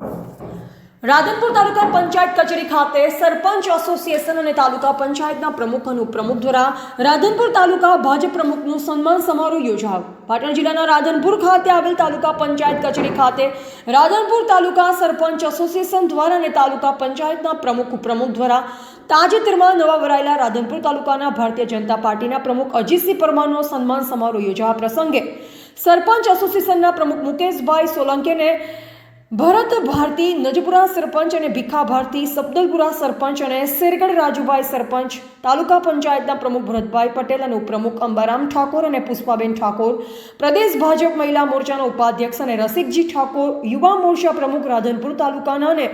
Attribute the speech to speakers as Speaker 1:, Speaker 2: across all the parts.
Speaker 1: રાધનપુર તાલુકા પંચાયત કચેરી ખાતે સરપંચ એસોસિએશન અને તાલુકા પંચાયતના પ્રમુખ અને ઉપપ્રમુખ દ્વારા રાધનપુર તાલુકા ભાજપ પ્રમુખનું સન્માન સમારોહ યોજાયો. પાટણ જિલ્લાના રાધનપુર ખાતે આવેલ તાલુકા પંચાયત કચેરી ખાતે રાધનપુર તાલુકા સરપંચ એસોસિએશન દ્વારા અને તાલુકા પંચાયતના પ્રમુખ ઉપપ્રમુખ દ્વારા તાજેતરમાં નવા વરાયેલા રાધનપુર તાલુકાના ભારતીય જનતા પાર્ટીના પ્રમુખ અજીતસિંહ પરમારનો સન્માન સમારોહ યોજાયા પ્રસંગે સરપંચ એસોસિએશનના પ્રમુખ મુકેશભાઈ સોલંકીને ભરત, ભારતી, નજપુરા સરપંચ અને ભીખા ભારતી, સબદલપુરા સરપંચ અને શેરગઢ રાજુભાઈ સરપંચ, તાલુકા પંચાયતના પ્રમુખ ભરતભાઈ પટેલ અને ઉપપ્રમુખ અંબારામ ઠાકોર અને પુષ્પાબેન ઠાકોર, પ્રદેશ ભાજપ મહિલા મોરચાના ઉપાધ્યક્ષ અને રસિકજી ઠાકોર, યુવા મોરચા પ્રમુખ રાધનપુર તાલુકાના અને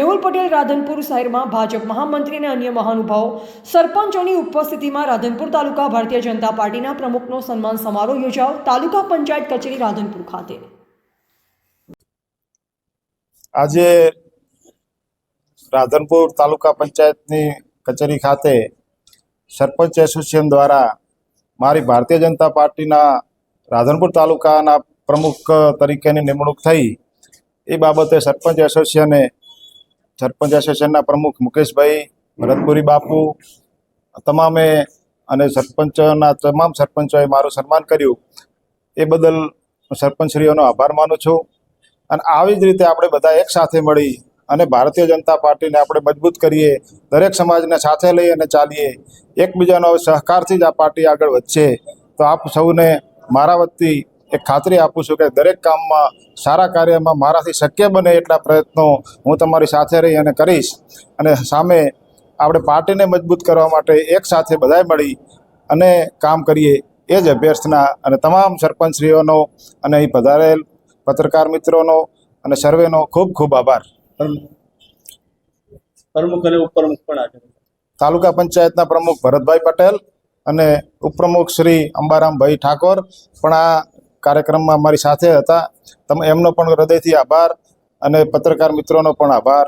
Speaker 1: મેહુલ પટેલ રાધનપુર શહેરમાં ભાજપ મહામંત્રી અને અન્ય મહાનુભાવો, સરપંચોની ઉપસ્થિતિમાં રાધનપુર તાલુકા ભારતીય જનતા પાર્ટીના પ્રમુખનો સન્માન સમારોહ યોજાયો, તાલુકા પંચાયત કચેરી રાધનપુર ખાતે.
Speaker 2: આજે રાધનપુર તાલુકા પંચાયતની કચેરી ખાતે સરપંચ એસોસિએશન દ્વારા મારી ભારતીય જનતા પાર્ટીના રાધનપુર તાલુકાના પ્રમુખ તરીકેની નિમણૂક થઈ. એ બાબતે સરપંચ એસોસિએશને સરપંચ એસોસિએશનના પ્રમુખ મુકેશભાઈ, ભરતપુરી બાપુ, તમામે અને સરપંચના તમામ સરપંચોએ મારું સન્માન કર્યું. એ બદલ હું સરપંચશ્રીઓનો આભાર માનું છું. અને આવી જ રીતે આપણે બધા એક સાથે મળી અને ભારતીય જનતા પાર્ટીને આપણે મજબૂત કરીએ, દરેક સમાજને સાથે લઈ અને ચાલીએ, એકબીજાનો સહકારથી જ આ પાર્ટી આગળ વધશે. તો આપ સૌને મારા વતી એક ખાતરી આપું છું કે દરેક કામમાં, સારા કાર્યમાં મારાથી શક્ય બને એટલા પ્રયત્નો હું તમારી સાથે રહી અને કરીશ. અને સામે આપણે પાર્ટીને મજબૂત કરવા માટે એક સાથે બધાએ મળી અને કામ કરીએ, એ જ અભ્યર્થના અને તમામ સરપંચશ્રીઓનો અને અહીં પધારેલ પત્રકાર મિત્રોનો અને સર્વેનો ખૂબ ખૂબ આભાર.
Speaker 3: પ્રમુખ. અને ઉપપ્રમુખ પણ
Speaker 2: તાલુકા પંચાયતના પ્રમુખ ભરતભાઈ પટેલ અને ઉપપ્રમુખ શ્રી અંબારામભાઈ ઠાકોર પણ આ કાર્યક્રમમાં અમારી સાથે હતા. તમે એમનો પણ હૃદયથી આભાર અને પત્રકાર મિત્રોનો પણ આભાર.